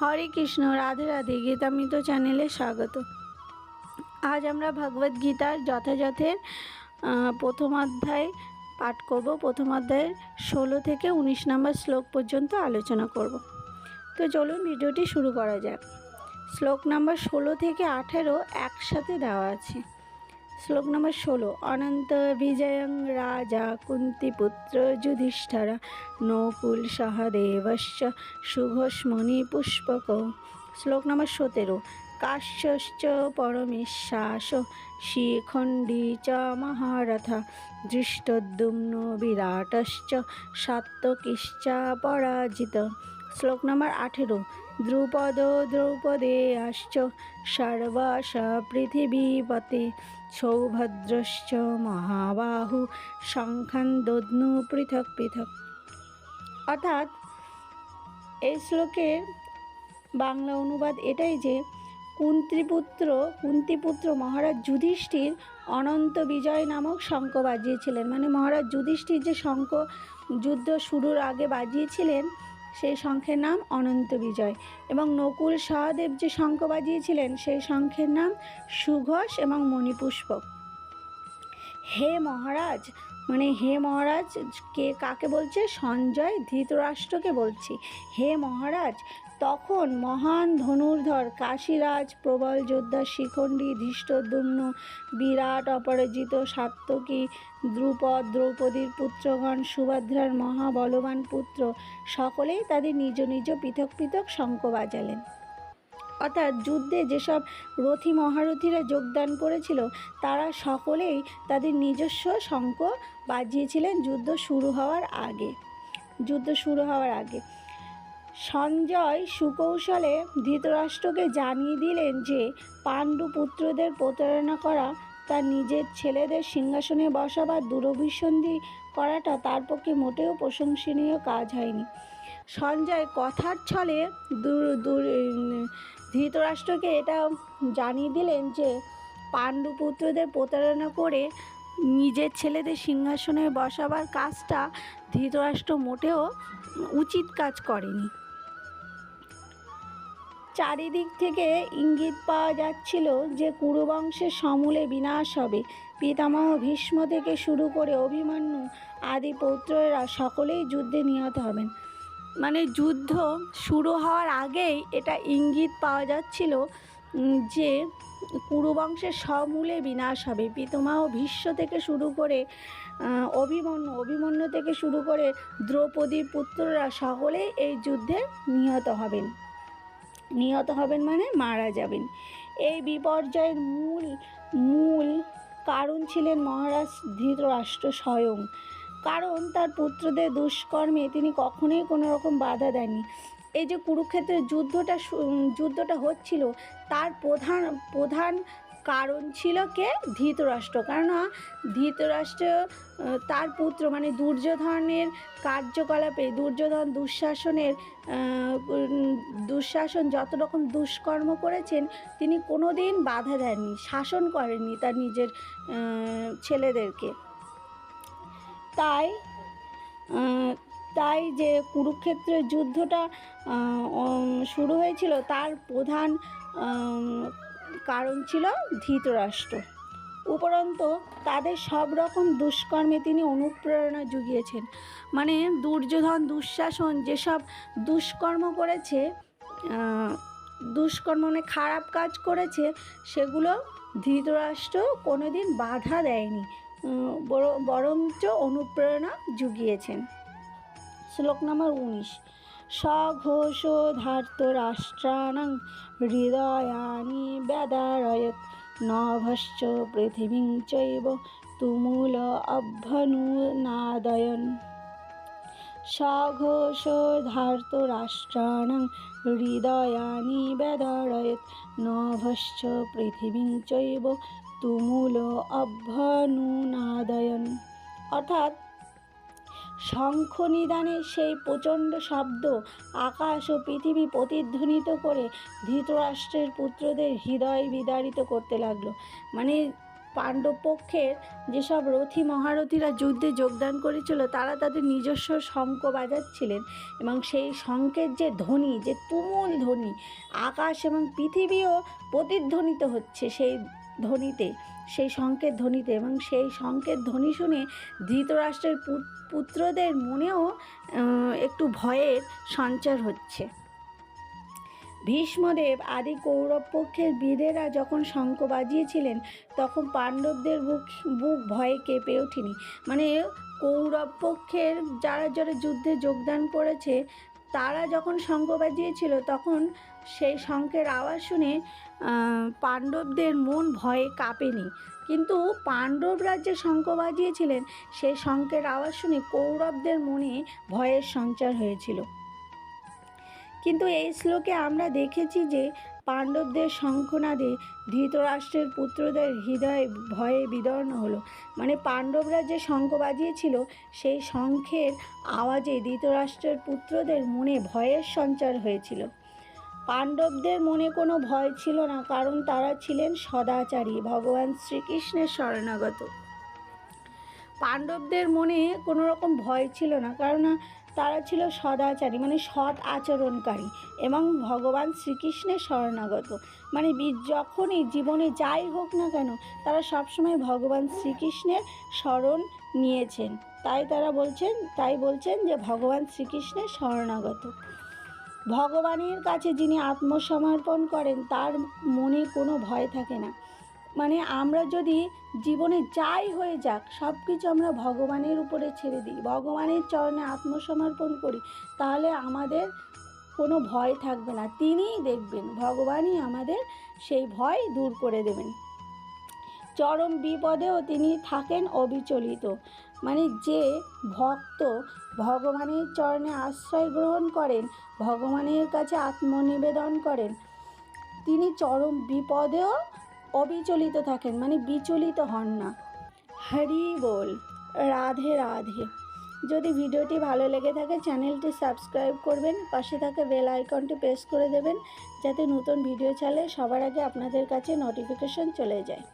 হরে কৃষ্ণ, রাধে রাধে। গীতামৃত চ্যানেলে স্বাগত। আজ আমরা ভগবদ গীতার যথাযথের প্রথম অধ্যায় পাঠ করব। প্রথম অধ্যায়ের ষোলো থেকে উনিশ নম্বর শ্লোক পর্যন্ত আলোচনা করব। তো চলুন ভিডিওটি শুরু করা যাক। শ্লোক নাম্বার ষোলো থেকে আঠেরো একসাথে দেওয়া আছে। শ্লোক নম্বর ষোলো, অনন্ত বিজয়ং রাজা কুন্তিপুত্র যুধিষ্ঠরা নকুল সহদেবশ্চ সুঘোষমণি পুষ্পক। শ্লোক নম্বর সতেরো, কাশ্যশ্চ পরমেশ্বাস শিখণ্ডী চ মহারথ দৃষ্টদ্যুম্ন বিরাটশ্চ সাত্তকিশ্চ পরাজিত। শ্লোক নম্বর আঠেরো। দ্রুপদ দ্রৌপদে আশ্চ সর্বাস পৃথিবীপতে সৌভদ্রশ্চ মহাবাহু শঙ্খান দদ্নু পৃথক পৃথক। অর্থাৎ এই শ্লোকের বাংলা অনুবাদ এটাই যে, কুন্তিপুত্র কুন্তিপুত্র মহারাজ যুধিষ্ঠির অনন্ত বিজয় নামক শঙ্খ বাজিয়েছিলেন। মানে মহারাজ যুধিষ্ঠির যে শঙ্খ যুদ্ধ শুরুর আগে বাজিয়েছিলেন সেই শঙ্খের নাম অনন্ত বিজয়। এবং নকুল সহদেব যে শঙ্খ বাজিয়েছিলেন, সেই শঙ্খের নাম সুঘোষ এবং মণিপুষ্পক। হে মহারাজ মানে হে মহারাজ, কে কাকে বলছে? সঞ্জয় ধৃতরাষ্ট্রকে বলছি। হে মহারাজ তখন মহান ধনুর্ধর কাশীরাজ, প্রবল যোদ্ধা শিখণ্ডী, ধৃষ্টদ্যুম্ন, বিরাট অপরাজিত সাত্তকী, দ্রুপদ, দ্রৌপদীর পুত্রগণ, সুভদ্রার মহাবলবান পুত্র, সকলেই তাদের নিজ নিজ পৃথক পৃথক শঙ্খ বাজালেন। অর্থাৎ যুদ্ধে যেসব রথী মহারথীরা যোগদান করেছিল, তারা সকলেই তাদের নিজস্ব শঙ্খ বাজিয়েছিলেন যুদ্ধ শুরু হওয়ার আগে। যুদ্ধ শুরু হওয়ার আগে। সঞ্জয় সুকৌশলে ধৃতরাষ্ট্রকে জানিয়ে দিলেন যে পাণ্ডু পুত্রদের প্রতারণা করা তার নিজের ছেলেদের সিংহাসনে বসা বা দূরভিসন্ধি করাটা তার পক্ষে মোটেও প্রশংসনীয় কাজ হয়নি। সঞ্জয় কথার ছলে ধৃতরাষ্ট্রকে এটা জানিয়ে দিলেন যে পাণ্ডু পুত্রদের প্রতারণা করে নিজের ছেলেদের সিংহাসনে বসাবার কাজটা ধৃতরাষ্ট্র মোটেও উচিত কাজ করেনি। চারিদিক থেকে ইঙ্গিত পাওয়া যাচ্ছিল যে কুরুবংশের সমূলে বিনাশ হবে। পিতামহ ভীষ্ম থেকে শুরু করে অভিমন্যু আদি পৌত্ররা সকলেই যুদ্ধে নিহত হবেন। মানে যুদ্ধ শুরু হওয়ার আগেই এটা ইঙ্গিত পাওয়া যাচ্ছিল যে কুরুবংশের সমূলে বিনাশ হবে। পিতামহ ভীষ্ম থেকে শুরু করে অভিমন্যু অভিমন্যু থেকে শুরু করে দ্রৌপদীর পুত্ররা সকলেই এই যুদ্ধে নিহত হবেন। নিহত হবেন মানে মারা যাবেন। এই বিপর্যয়ের মূল মূল কারণ ছিলেন মহারাজ ধৃতরাষ্ট্র স্বয়ং। কারণ তার পুত্রদের দুষ্কর্মে তিনি কখনোই কোনো রকম বাধা দেননি। এই যে কুরুক্ষেত্রের যুদ্ধটা যুদ্ধটা হচ্ছিল, তার প্রধান প্রধান কারণ ছিল কে? ধৃতরাষ্ট্র। কেননা ধৃতরাষ্ট্র তার পুত্র মানে দুর্যোধনের কার্যকলাপে, দুর্যোধন দুঃশাসনের দুঃশাসন যত রকম দুষ্কর্ম করেছেন, তিনি কোনো দিন বাধা দেননি, শাসন করেননি তার নিজের ছেলেদেরকে। তাই তাই যে কুরুক্ষেত্রের যুদ্ধটা শুরু হয়েছিল, তার প্রধান কারণ ছিল ধৃতরাষ্ট্র। উপরন্ত তাদের সব রকম দুষ্কর্মে তিনি অনুপ্রেরণা জুগিয়েছেন। মানে দুর্যোধন, দুঃশাসন যেসব দুষ্কর্ম করেছে দুষ্কর্ম মানে খারাপ কাজ করেছে, সেগুলো ধৃতরাষ্ট্র কোনোদিন বাধা দেয়নি। বর- বরঞ্চ অনুপ্রেরণা জুগিয়েছেন। শ্লোক নম্বর উনিশ। সঘোষ ধার্ত রাষ্ট্রাণং হৃদয়ানি ব্যাদারয়ত নভশ্চ পৃথিবীং চৈব তুমুল অভ্যনুনাদয়ন। সঘোষ ধার্ত রাষ্ট্রাণং হৃদয়ানি ব্যাদারয়ত নভশ্চ পৃথিবীং চৈব তুমুল অভ্যনুনাদয়ন। অর্থাৎ শঙ্খ নিদানের সেই প্রচণ্ড শব্দ আকাশ ও পৃথিবী প্রতিধ্বনিত করে ধৃতরাষ্ট্রের পুত্রদের হৃদয় বিদারিত করতে লাগল। মানে পাণ্ডব পক্ষের যেসব রথী মহারথীরা যুদ্ধে যোগদান করেছিল, তারা তাদের নিজস্ব শঙ্খ বাজাচ্ছিলেন এবং সেই শঙ্খের যে ধ্বনি, যে তুমুল ধ্বনি, আকাশ এবং পৃথিবীও প্রতিধ্বনিত হচ্ছে সেই ধ্বনিতে, সেই শঙ্কের ধ্বনিতে এবং সেই শঙ্কের ধ্বনি শুনে ধৃতরাষ্ট্রের পুত্রদের মনেও একটু ভয়ের সঞ্চার হচ্ছে। ভীষ্মদেব আদি কৌরব পক্ষের বীরেরা যখন শঙ্খ বাজিয়েছিলেন, তখন পাণ্ডবদের বুক বুক ভয়ে কেঁপে ওঠেনি। মানে কৌরব পক্ষের যারা যারা যুদ্ধে যোগদান করেছে, তারা যখন শঙ্খ বাজিয়েছিল, তখন সেই শঙ্খের আওয়াজ শুনে পাণ্ডবদের মন ভয়ে কাঁপেনি। কিন্তু পাণ্ডবরা যে শঙ্খ বাজিয়েছিলেন, সেই শঙ্খের আওয়াজ শুনে কৌরবদের মনে ভয়ের সঞ্চার হয়েছিল। কিন্তু এই শ্লোকে আমরা দেখেছি যে, পাণ্ডবদের শঙ্খনাদে ধৃতরাষ্ট্রের পুত্রদের হৃদয়ে ভয়ে বিদর্ণ হলো। মানে পাণ্ডবরা যে শঙ্খ বাজিয়েছিল, সেই শঙ্খের আওয়াজে ধৃতরাষ্ট্রের পুত্রদের মনে ভয়ের সঞ্চার হয়েছিল। পাণ্ডবদের মনে কোনো ভয় ছিল না, কারণ তারা ছিলেন সদাচারী, ভগবান শ্রীকৃষ্ণের শরণাগত। পাণ্ডবদের মনে কোনো রকম ভয় ছিল না, কারণ তারা ছিল সদাচারী মানে সৎ আচরণকারী এবং ভগবান শ্রীকৃষ্ণের শরণাগত। মানে যখনই জীবনে যাই হোক না কেন, তারা সবসময় ভগবান শ্রীকৃষ্ণের শরণ নিয়েছেন। তাই তারা বলছেন, তাই বলছেন যে ভগবান শ্রীকৃষ্ণের শরণাগত। ভগবানের কাছে যিনি আত্মসমর্পণ করেন, তার মনে কোনো ভয় থাকে না। মানে আমরা যদি জীবনে যাই হয়ে যাক সব কিছু আমরা ভগবানের উপরে ছেড়ে দিই। ভগবানের চরণে আত্মসমর্পণ করি, তাহলে আমাদের কোনো ভয় থাকবে না। তিনিই দেখবেন, ভগবানই আমাদের সেই ভয় দূর করে দেবেন। চরম বিপদেও তিনি থাকেন অবিচলিত। মানে যে ভক্ত ভগবানের চরণে আশ্রয় গ্রহণ করেন, ভগবানের কাছে আত্মনিবেদন করেন, তিনি চরম বিপদেও অবিচলিত থাকেন মানে বিচলিত হন না। হরি বল, রাধে রাধে। যদি ভিডিওটি ভালো লেগে থাকে, চ্যানেলটি সাবস্ক্রাইব করবেন, পাশে থাকা বেল আইকনটি প্রেস করে দেবেন, যাতে নতুন ভিডিও ছাড়লে সবার আগে আপনাদের কাছে নোটিফিকেশন চলে যায়।